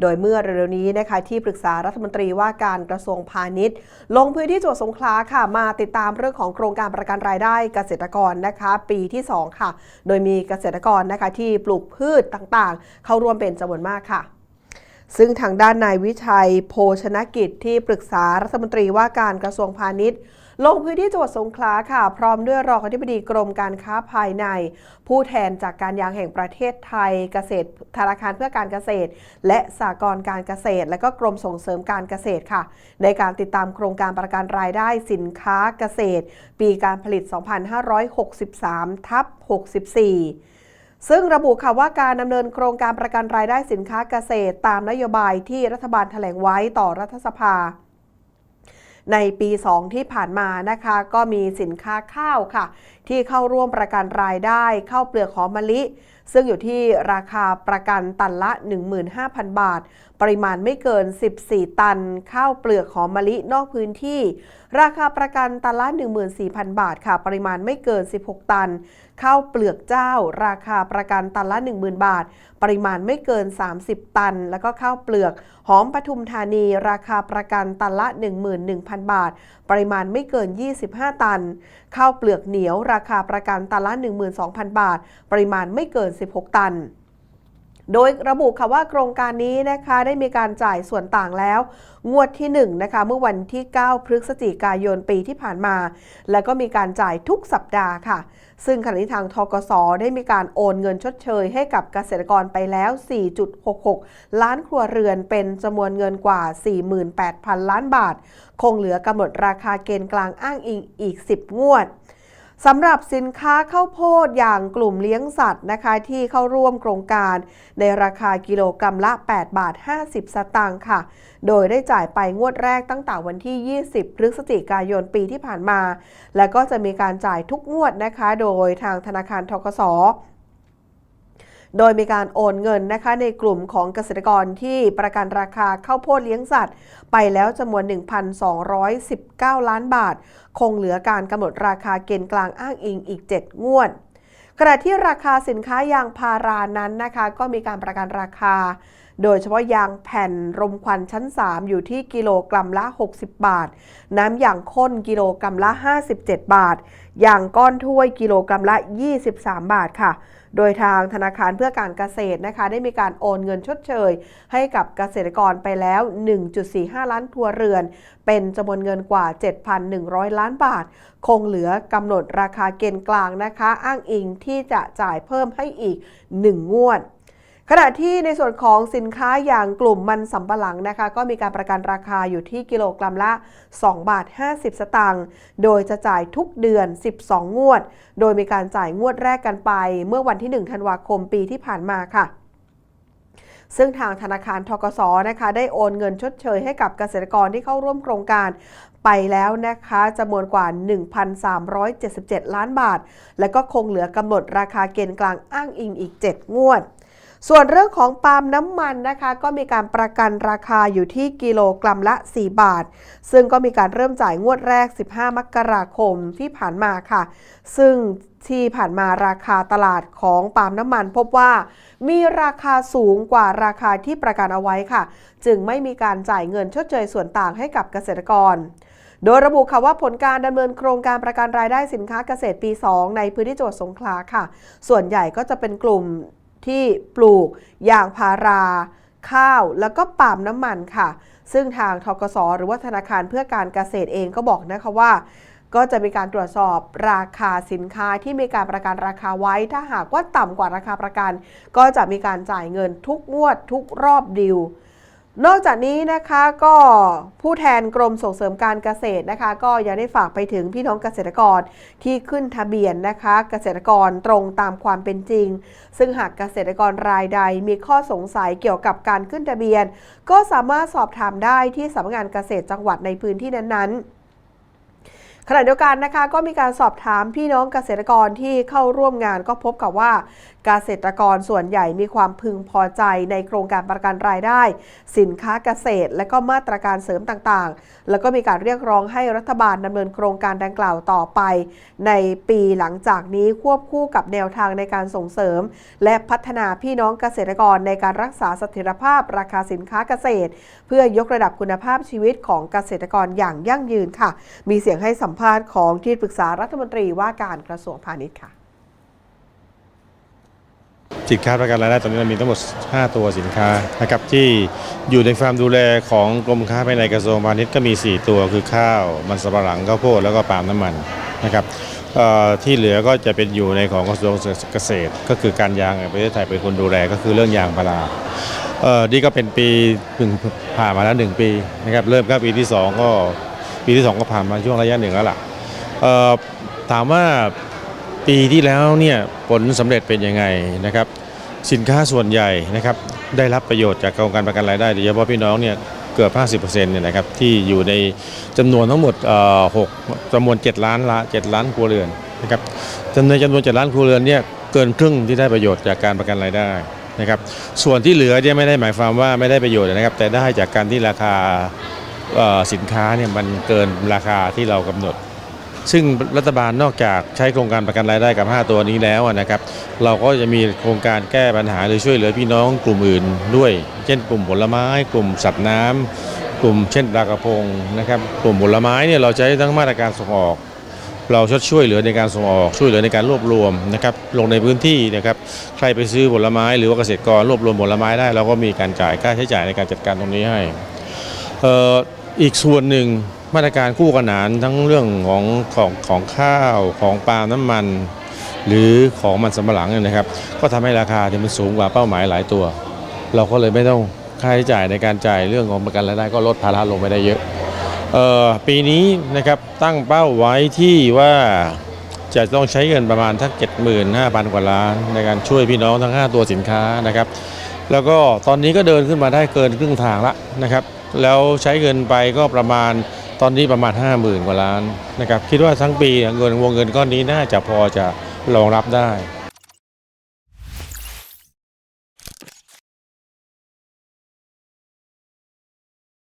โดยเมื่อเร็วๆนี้นะคะที่ปรึกษารัฐมนตรีว่าการกระทรวงพาณิชย์ ลงพื้นที่จังหวัดสงขลาค่ะ มาติดตามเรื่องของโครงการประกันรายได้เกษตรกรนะคะ ปีที่ 2 ค่ะ โดยมีเกษตรกรนะคะที่ปลูกพืชต่างๆ เข้าร่วมเป็นจำนวนมากค่ะซึ่งทางด้านนายวิชัยโภชนกิจที่ปรึกษารัฐมนตรีว่าการกระทรวงพาณิชย์ ลงพื้นที่จังหวัดสงขลาค่ะ พร้อมด้วยรองอธิบดีกรมการค้าภายใน ผู้แทนจากการยางแห่งประเทศไทยเกษตรธนาคารเพื่อการเกษตร และสหกรณ์การเกษตร และก็กรมส่งเสริมการเกษตรค่ะ ในการติดตามโครงการประกันรายได้สินค้าเกษตร ปีการผลิต 2563 ทับ 64ซึ่งระบุค่ะว่าการดำเนินโครงการประกันรายได้สินค้าเกษตร ตามนโยบายที่รัฐบาลแถลงไว้ต่อรัฐสภา ในปี 2 ที่ผ่านมานะคะ ก็มีสินค้าข้าวค่ะ ที่เข้าร่วมประกันรายได้ข้าวเปลือกหอมมะลิ ซึ่งอยู่ที่ราคาประกันตันละ 15,000 บาท ปริมาณไม่เกิน 14 ตัน ข้าวเปลือกหอมมะลินอกพื้นที่ ราคาประกันตันละ 14,000 บาทค่ะ ปริมาณไม่เกิน 16 ตัน ข้าวเปลือกเจ้า ราคาประกันตันละ 10,000 บาท ปริมาณไม่เกิน 30 ตัน แล้วก็ข้าวเปลือกหอมปทุมธานี ราคาประกันตันละ 11,000บาท ปริมาณไม่เกิน 25 ตัน ข้าวเปลือกเหนียว ราคาประกันตันละ 12,000 บาท ปริมาณไม่เกิน 16 ตัน โดยระบุค่ะว่าโครงการนี้นะคะได้มีการจ่ายส่วนต่างแล้ว งวดที่1นะคะเมื่อวันที่ 9 พฤศจิกายนปีที่ผ่านมา แล้วก็มีการจ่ายทุกสัปดาห์ค่ะ ซึ่งขณะนี้ทางทกสได้มีการโอนเงินชดเชยให้กับเกษตรกรไปแล้ว 4.66 ล้านครัวเรือนเป็นจำนวนเงินกว่า 48,000 ล้านบาท คงเหลือกำหนดราคาเกณฑ์กลางอ้างอิงอีก 10 งวด สำหรับสินค้าข้าวโพดอย่างกลุ่มเลี้ยงสัตว์นะคะ ที่เข้าร่วมโครงการ ในราคากิโลกรรัมละ 8 บาท 50 สตางค์ค่ะ โดยได้จ่ายไปงวดแรกตั้งแต่วันที่ 20 พฤศจิกายนปีที่ผ่านมา และก็จะมีการจ่ายทุกงวดนะคะ โดยทางธนาคารทกส โดยมีการโอนเงินนะคะในกลุ่มของเกษตรกรที่ประกันราคาข้าวโพดเลี้ยงสัตว์ ไปแล้วจำนวน 1,219 ล้านบาท คงเหลือการกำหนดราคาเกณฑ์กลางอ้างอิงอีก 7 งวดขณะที่ราคาสินค้ายางพารานั้นนะคะ ก็มีการประกันราคา โดยเฉพาะยางแผ่นรมควันชั้น 3 อยู่ที่กิโลกรัมละ 60 บาท น้ำยางข้นกิโลกรัมละ 57 บาท ยางก้อนถ้วยกิโลกรัมละ 23 บาทค่ะ โดยทางธนาคารเพื่อการเกษตรนะคะ ได้มีการโอนเงินชดเชย ให้กับเกษตรกรไปแล้ว 1.45 ล้านครัวเรือน เป็นจำนวนเงินกว่า 7,100 ล้านบาท คงเหลือกำหนดราคาเกณฑ์กลางนะคะ อ้างอิงที่จะจ่ายเพิ่มให้อีก 1 งวด ขณะที่ในส่วนของสินค้าอย่างกลุ่มมันสำปะหลังนะคะ ก็มีการประกันราคาอยู่ที่กิโลกรัมละ 2 บาท 50 สตางค์โดยจะจ่ายทุกเดือน 12 งวด โดยมีการจ่ายงวดแรกกันไปเมื่อวันที่ 1 ธันวาคมปีที่ผ่านมาค่ะซึ่งทางธนาคารทกสนะคะ ได้โอนเงินชดเชยให้กับเกษตรกรที่เข้าร่วมโครงการไปแล้วนะคะจำนวนกว่า 1,377 ล้านบาท และก็คงเหลือกำหนดราคาเกณฑ์กลางอ้างอิงอีก 7 งวด ส่วนเรื่องของปาล์มน้ำมันนะคะก็มีการประกันราคาอยู่ที่กิโลกรัมละ 4 บาท ซึ่งก็มีการเริ่มจ่ายงวดแรก 15 มกราคมที่ผ่านมาค่ะ ซึ่งที่ผ่านมาราคาตลาดของปาล์มน้ำมัน พบว่ามีราคาสูงกว่าราคาที่ประกันเอาไว้ค่ะ จึงไม่มีการจ่ายเงินชดเชยส่วนต่างให้กับเกษตรกรโดยระบุค่ะว่าผลการดำเนินโครงการประกันรายได้สินค้าเกษตรปี 2 ในพื้นที่จังหวัดสงขลาค่ะ ส่วนใหญ่ก็จะเป็นกลุ่ม ที่ปลูกยางพารา ข้าวแล้วก็ปาล์มน้ำมันค่ะ ซึ่งทางทกสหรือว่าธนาคารเพื่อการเกษตรเองก็บอกนะคะว่า ก็จะมีการตรวจสอบราคาสินค้าที่มีการประกันราคาไว้ ถ้าหากว่าต่ำกว่าราคาประกัน ก็จะมีการจ่ายเงินทุกงวดทุกรอบดิว นอกจากนี้นะคะก็ผู้แทนกรมส่งเสริมการเกษตรนะคะ ก็ยังได้ฝากไปถึงพี่น้องเกษตรกรที่ขึ้นทะเบียนนะคะ เกษตรกรตรงตามความเป็นจริง ซึ่งหากเกษตรกรรายใดมีข้อสงสัยเกี่ยวกับการขึ้นทะเบียน ก็สามารถสอบถามได้ที่สำนักงานเกษตรจังหวัดในพื้นที่นั้นๆขณะเดียวกันนะคะก็มีการสอบถามพี่น้องเกษตรกรที่เข้าร่วมงานก็พบกับว่าเกษตรกรส่วนใหญ่มีความพึงพอใจในโครงการประกันรายได้ สินค้าเกษตร และก็มาตรการเสริมต่างๆ แล้วก็มีการเรียกร้องให้รัฐบาลดำเนินโครงการดังกล่าวต่อไป ในปีหลังจากนี้ควบคู่กับแนวทางในการส่งเสริม และพัฒนาพี่น้องเกษตรกรในการรักษาเสถียรภาพราคาสินค้าเกษตร เพื่อยกระดับคุณภาพชีวิตของเกษตรกรอย่างยั่งยืนค่ะ มีเสียงให้สัมภาษณ์ของที่ปรึกษารัฐมนตรีว่าการกระทรวงพาณิชย์ค่ะ สินค้าประกันรายได้ตอนนี้เรามีทั้งหมด 5 ตัวสินค้านะครับที่อยู่ในความดูแลของกรมค้าภายในกระทรวงพาณิชย์ก็มี 4 ตัวคือข้าว มันสำปะหลังข้าวโพดแล้วก็ปาล์มน้ำมันนะครับที่เหลือก็จะเป็นอยู่ในของกระทรวงเกษตร ก็คือการยางประเทศไทยเป็นคนดูแลก็คือเรื่องยางพารานี่ก็เป็นปีเพิ่งผ่านมาแล้วหนึ่งปีนะครับเริ่มก็ปีที่สองก็ปีที่สองก็ผ่านมาช่วงระยะหนึ่งแล้วล่ะถามว่าปีที่แล้วเนี่ยผลสำเร็จเป็นยังไงนะครับ สินค้าส่วนใหญ่นะครับได้รับประโยชน์จากโครงการประกันรายได้โดยเฉพาะพี่น้องเนี่ยเกือบ 50%เนี่ยนะครับที่อยู่ในจำนวนทั้งหมดเอ่อหกจำนวน 7 ล้านละ7ล้านครัวเรือนนะครับจำนวนจำนวน7ล้านครัวเรือนเนี่ยเกินครึ่งที่ได้ประโยชน์จากการประกันรายได้นะครับส่วนที่เหลือเนี่ยไม่ได้หมายความว่าไม่ได้ประโยชน์นะครับ แต่ได้จากการที่ราคาสินค้าเนี่ยมันเกินราคาที่เรากำหนด ซึ่งรัฐบาลนอกจากใช้โครงการประกันรายได้กับ 5 ตัวนี้แล้วนะครับ เราก็จะมีโครงการแก้ปัญหาหรือช่วยเหลือพี่น้องกลุ่มอื่นด้วย เช่นกลุ่มผลไม้ กลุ่มสัตว์น้ำกลุ่มเช่นปลากระพงนะครับกลุ่มผลไม้เนี่ยเราใช้ทั้งมาตรการส่งออก เราชดช่วยเหลือในการส่งออกช่วยเหลือในการรวบรวมนะครับลงในพื้นที่นะครับใครไปซื้อผลไม้หรือว่าเกษตรกรรวบรวมผลไม้ได้ เราก็มีการจ่ายค่าใช้จ่ายในการจัดการตรงนี้ให้อีกส่วนหนึ่ง มาตรการคู่ขนานทั้งเรื่องของของของข้าวของปาล์มน้ำมัน หรือของมันสำปะหลังเนี่ยนะครับ ก็ทำให้ราคาเนี่ยมันสูงกว่าเป้าหมายหลายตัว เราก็เลยไม่ต้องค่าใช้จ่ายในการจ่ายเรื่องของประกันรายได้ก็ลดภาระลงไปได้เยอะออปีนี้นะครับตั้งเป้าไว้ที่ว่าจะต้องใช้เงินประมาณทัก75,000 กว่าล้าน ในการช่วยพี่น้องทั้ง 5 ตัวสินค้านะครับ แล้วก็ตอนนี้ก็เดินขึ้นมาได้เกินครึ่งทางละนะครับ แล้วใช้เงินไปก็ประมาณ ตอนนี้ประมาณ 50,000 กว่าล้านนะครับคิดว่าทั้งปีเงินวงเงินก้อนนี้น่าจะพอจะรองรับได้